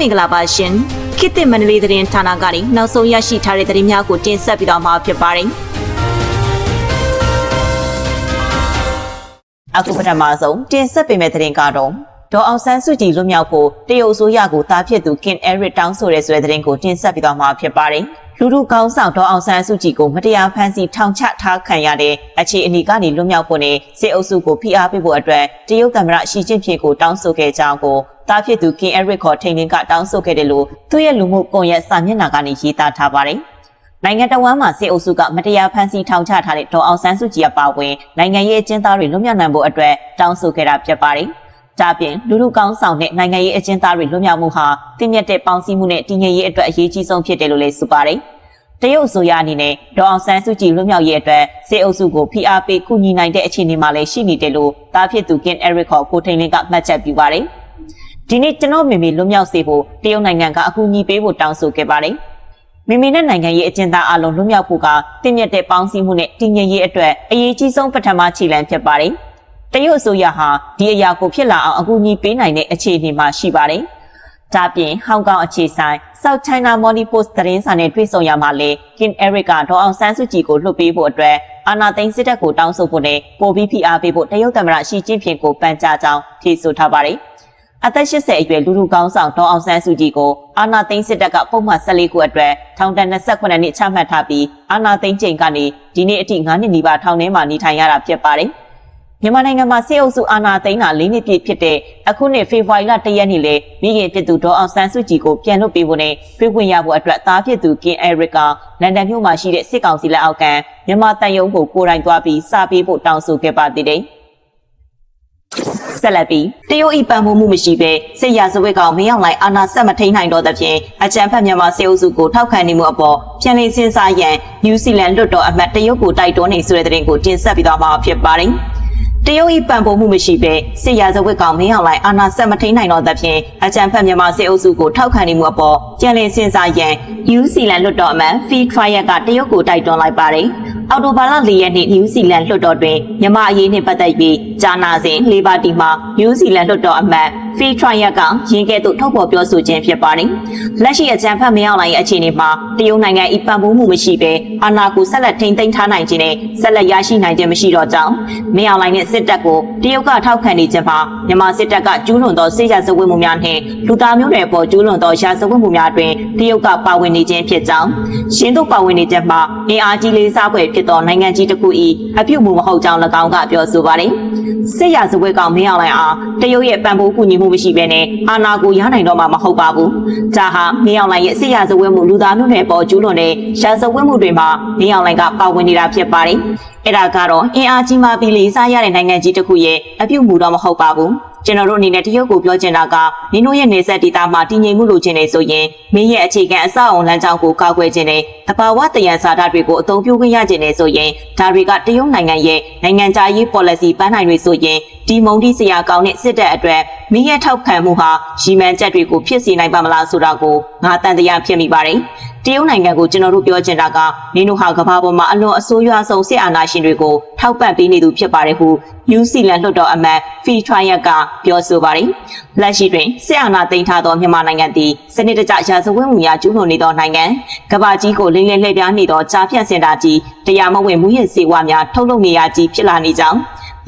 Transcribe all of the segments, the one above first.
မင်္ဂလာပါရှင်ခေတ်သစ်မန္တလေးသတင်းဌာနကနေနောက်ဆုံးရရှိထားတဲ့သတင်းများကိုတင်ဆက်ပြီးတော့မှာဖြစ်ပါတယ်အခုပထမဆုံးတင်ဆက်ပေးမယ့်သတင်းကတော့ ဒေါ်အောင်ဆန်းစုကြည်လွတ်မြောက်ဖို့တရုတ်အစိုးရကိုတားဖြစ်သူကင်အဲရစ်တောင်းဆိုရဲဆိုတဲ့သတင်းကိုတင်ဆက်ပြီးတော့မှာဖြစ်ပါတယ်လူလူကောင်းဆောင်ဒေါ်အောင်ဆန်းစုကြည်ကိုမတရားဖမ်းဆီးထောင်ချထားခံရတဲ့အခြေအနေကနေလွတ်မြောက်ဖို့နဲ့စစ်အုပ်စုကိုဖိအားပေးဖို့အတွက်တရုတ်သမ္မတရှီကျင့်ဖျင်ကိုတောင်းဆိုခဲ့ကြောင်းကိုတားဖြစ်သူကင်အဲရစ်ခေါ်ထိန်လင်းကတောင်းဆိုခဲ့တယ်လို့သူ့ရဲ့လူမှုကွန်ရက်စာမျက်နှာကနေရေးသားထားပါတယ်။နိုင်ငံတော်ဝန်မှစစ်အုပ်စုကမတရားဖမ်းဆီးထောင်ချထားတဲ့ဒေါ်အောင်ဆန်းစုကြည်အပါအဝင်နိုင်ငံရေးအကျဉ်းသားတွေလွတ်မြောက်နိုင်ဖို့အတွက်တောင်းဆိုခဲ့တာဖြစ်ပါတယ်။ ဒါပြင်လူလူကောင်းဆောင်တဲ့နိုင်ငံရေးအကျဉ်းသားတွေလွတ်မြောက်မှုဟာတည်မြတ်တဲ့ပေါင်းစည်းမှုနဲ့တည်ငြိမ်ရေးအတွက်အရေးကြီးဆုံးဖြစ်တယ်လို့လည်းဆိုပါတယ်။တရုတ်အစိုးရအနေနဲ့ဒေါ်အောင်ဆန်းစုကြည်လွတ်မြောက်ရေးအတွက်စစ်အုပ်စုကိုဖိအားပေးကူညီနိုင်တဲ့အခြေအနေမှာလည်းရှိနေတယ်လို့တားဖြစ်သူကင်အဲရစ်ခေါ်ကိုထိန်လင်းကမှတ်ချက်ပြုပါတယ်။ဒီနေ့ကျွန်တော်မေမေလွတ်မြောက်စေဖို့တရုတ်နိုင်ငံကအကူအညီပေးဖို့တောင်းဆိုခဲ့ပါတယ်။မိမိနဲ့နိုင်ငံရေးအကျဉ်းသားအလုံးလွတ်မြောက်ဖို့ကတင့်မြတ်တဲ့ပေါင်းစည်းမှုနဲ့တည်ငြိမ်ရေးအတွက်အရေးကြီးဆုံးပထမခြေလှမ်းဖြစ်ပါတယ်။ တရုတ်အစိုးရဟာဒီအရာကိုဖြစ်လာအောင်အကူအညီပေးနိုင်တဲ့အခြေအနေမှာရှိပါတယ်။ဒါပြင်ဟောင်ကောင်အခြေဆိုင် South China Morning Post သတင်းစာနဲ့တွေ့ဆုံရမှာလေကင်အဲရစ်ကဒေါ်အောင်ဆန်းစုကြည်ကိုလွှတ်ပေးဖို့အတွက်အာနာသိန်းစစ်တပ်ကိုတောင်းဆိုဖို့နဲ့ပိုပြီးဖိအားပေးဖို့တရုတ်သမ္မတရှီကျင့်ဖျင်ကိုပန်ကြားကြောင်းဖြေဆိုထားပါတယ်။အသက်80အရွယ်လူလူကောင်းဆောင်ဒေါ်အောင်ဆန်းစုကြည်ကိုအာနာသိန်းစစ်တပ်ကပုံမှန်14ခုအတွက်ထောင်ဒဏ်28နှစ်ချမှတ်ထားပြီးအာနာသိန်းချိန်ကနေဒီနေ့အထိ9နှစ်နီးပါးထောင်ထဲမှာနေထိုင်ရတာဖြစ်ပါတယ်။ မြန်မာနိုင်ငံမှာစစ်အုပ်စုအာဏာသိမ်းတာ၄နှစ်ပြည့်ဖြစ်တဲ့အခုနှစ်ဖေဖော်ဝါရီလ၁ရက်နေ့လေမိခင်ဖြစ်သူဒေါ်အောင်ဆန်းစုကြည်ကိုပြန်လွှတ်ပေးဖို့နဲ့ပြည်ဝင်ရဖို့အတွက်သားဖြစ်သူကင်အဲရစ်ကလန်ဒန်မြို့မှာရှိတဲ့စစ်ကောင်စီလက်အောက်ကမြန်မာတန်ယုံကိုကိုယ်တိုင်သွားပြီးစာပေးဖို့တောင်းဆိုခဲ့ပါသေးတယ်။ဆက်လက်ပြီးတရုတ်ဤပံ့ပိုးမှုမရှိဘဲစစ်ရာဇဝတ်ကောင်မင်းအောင်လိုက်အာဏာဆက်မထိန်နိုင်တော့သဖြင့်အကြံဖက်မြန်မာစစ်အုပ်စုကိုထောက်ခံနေမှုအပေါ်ပြန်လည်စဉ်းစားရန်နယူးဇီလန်လွှတ်တော်အမတ်တရုတ်ကိုတိုက်တွန်းနေဆိုတဲ့သတင်းကိုတင်ဆက်ပြီးတော့မှာဖြစ်ပါတယ်။ တရုတ်ဤပံ့ပိုးမှုမရှိဘဲစစ်ရာဇဝတ်ကောင်မင်းအောင်လိုက်အာဏာဆက်မထိန်နိုင်တော့သဖြင့်အကြံဖက်မြန်မာစစ်အုပ်စုကိုထောက်ခံနေမှုအပေါ်ပြန်လည်စဉ်းစားရန်နယူးဇီလန်လွှတ်တော်အမတ်ဖီထရိုင်ယာကတရုတ်ကိုတိုက်တွန်းလိုက်ပါတယ်။အော်တိုဘာလ၄ရက်နေ့နယူးဇီလန်လွှတ်တော်တွင်မြန်မာအရေးနှင့်ပတ်သက်ပြီးဂျာနာစဉ်လေပါတီမှနယူးဇီလန်လွှတ်တော်အမတ်ဖီထရိုင်ယာကရင်းကဲ့သို့ထုတ်ဖော်ပြောဆိုခြင်းဖြစ်ပါတယ်။လက်ရှိအကြံဖတ်မရောက်နိုင်ရဲ့အခြေအနေမှာတရုတ်နိုင်ငံဤပံ့ပိုးမှုမရှိဘဲအာဏာကိုဆက်လက်ထိန်းသိမ်းထားနိုင်ခြင်းနဲ့ဆက်လက်ရရှိနိုင်ခြင်းမရှိတော့ကြောင်းမရောက်နိုင်တဲ့စစ်တပ်ကိုတရုတ်ကထောက်ခံနေခြင်းမှာမြန်မာစစ်တပ်ကကျူးလွန်သောစစ်ရာဇဝတ်မှုများနှင့်လူသားမျိုးနွယ်ပေါ်ကျူးလွန်သောရာဇဝတ်မှုများတွင်တရုတ်ကပါဝင်နေခြင်းဖြစ်ကြောင်းရှင်းတို့ပါဝင်နေခြင်းမှာအင်အားကြီးလေးစားပွဲဖြစ်သောနိုင်ငံကြီးတစ်ခု၏အပြုတ်မှုမဟုတ်ကြောင်း၎င်းကပြောဆိုပါတယ်စစ်ရာဇဝတ်ကောင်မင်းအောင်လိုင်အားတရုတ်ရဲ့ပံ့ပိုးကူညီမှုမရှိဘဲနဲ့အာဏာကိုရနိုင်တော့မှာမဟုတ်ပါဘူး။ဒါဟာမင်းအောင်လိုင်ရဲ့စစ်ရာဇဝတ်မှုလူသားမျိုးနွယ်ပေါ်ကျူးလွန်တဲ့ရာဇဝတ်မှုတွေမှာမင်းအောင်လိုင်ကပါဝင်နေတာဖြစ်ပါတယ်။အဲ့ဒါကတော့အင်အားကြီးမှပြီးလေးစားရတဲ့နိုင်ငံကြီးတစ်ခုရဲ့အပြုတ်မှုတော့မဟုတ်ပါဘူး။ကျွန်တော်တို့အနေနဲ့တရုတ်ကိုပြောချင်တာကမင်းတို့ရဲ့နေဆက်ဒေသမှာတည်ငြိမ်မှုလိုချင်နေဆိုရင်မင်းရဲ့အခြေခံအဆောက်အုံလမ်းကြောင်းကိုကာကွယ်ခြင်းနဲ့တဘာဝတယံဇာတာတွေကိုအသုံးပြုခွင့်ရခြင်းနဲ့ဆိုရင်ဒါတွေကတရုတ်နိုင်ငံရဲ့နိုင်ငံခြားရေး policy ပန်းနိုင်တွေဆိုရင်ဒီမုံဒီစရာကောင်းတဲ့စစ်တပ်အတွက်မင်းရဲ့ထောက်ခံမှုဟာရီမန်ချက်တွေကိုဖြစ်စေနိုင်ပါမလားဆိုတာကိုငါတန်တရားဖြစ်မိပါတယ် တရုတ်နိုင်ငံကိုကျွန်တော်တို့ပြောချင်တာကနင်တို့ဟာကမ္ဘာပေါ်မှာအလွန်အဆိုးရွားဆုံးစစ်အာဏာရှင်တွေကိုထောက်ပံ့ပေးနေသူဖြစ်ပါတယ်ဟုယူစီလန်လွှတ်တော်အမတ်ဖီထရိုင်ယက်ကပြောဆိုပါတယ်။လက်ရှိတွင်စစ်အာဏာသိမ်းထားသောမြန်မာနိုင်ငံသည်စနစ်တကျရာဇဝတ်မှုများကျူးလွန်နေသောနိုင်ငံကမ္ဘာကြီးကိုလိမ့်လည်လှည့်ပြားနေသောကြားဖြတ်စင်တာကြီးတရားမဝင်မှုရစေဝါများထုတ်လုပ်နေရကြီးဖြစ်လာနေကြောင်း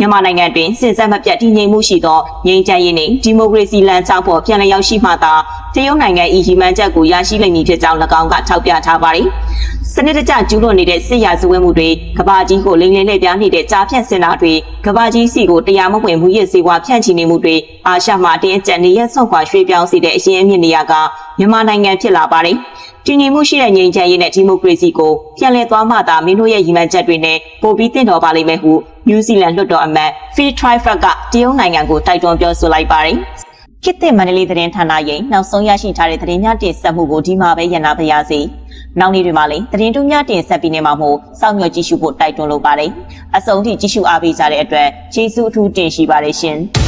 မြန်မာနိုင်ငံတွင်စဉ်ဆက်မပြတ်တည်ငြိမ်မှုရှိသောငြိမ်းချမ်းရေးနှင့်ဒီမိုကရေစီလမ်းကြောင်းပေါ်ပြန်လည်ရောက်ရှိမှသာတရုတ်နိုင်ငံ၏ရည်မှန်းချက်ကိုရရှိလိမ့်မည်ဖြစ်ကြောင်း၎င်းကထောက်ပြထားပါသည်။စနစ်တကျကျူးလွန်နေတဲ့စစ်ရာဇဝတ်မှုတွေကဘာကြီးကိုလိမ်လည်လှည့်ပြားနေတဲ့ကြားဖြတ်စင်တာတွေကဘာကြီးစီကိုတရားမဝင်မှုရစေဝါဖြန့်ချီနေမှုတွေအာရှမှာတင်းအကျပ်နေရဆော့ခွာရွှေ့ပြောင်းစေတဲ့အရင်အမြင့်နေရာက မြန်မာနိုင်ငံဖြစ်လာပါတယ်။တည်ငြိမ်မှုရှိတဲ့ငြိမ်းချမ်းရေးနဲ့ဒီမိုကရေစီကိုပြန်လည်သွားမှသာမင်းတို့ရဲ့ရည်မှန်းချက်တွေနဲ့ပိုပြီးတင့်တော်ပါလိမ့်မယ်ဟုနယူးဇီလန်လွှတ်တော်အမတ်ဖီထရိုင်ဖက်ကတရုတ်နိုင်ငံကိုတိုက်တွန်းပြောဆိုလိုက်ပါတယ်။ခေတ်သစ်မန္တလေးသတင်းဌာနရဲ့နောက်ဆုံးရရှိထားတဲ့သတင်းများတင်ဆက်မှုကိုဒီမှာပဲရန်နာပါရစေ။နောက်နေ့တွေမှာလည်းသတင်းတူးများတင်ဆက်ပြီးနေမှာမို့စောင့်မျှော်ကြည့်ရှုဖို့တိုက်တွန်းလိုပါတယ်။အဆုံးထိကြည့်ရှုအားပေးကြတဲ့အတွက်ကျေးဇူးအထူးတင်ရှိပါတယ်ရှင်။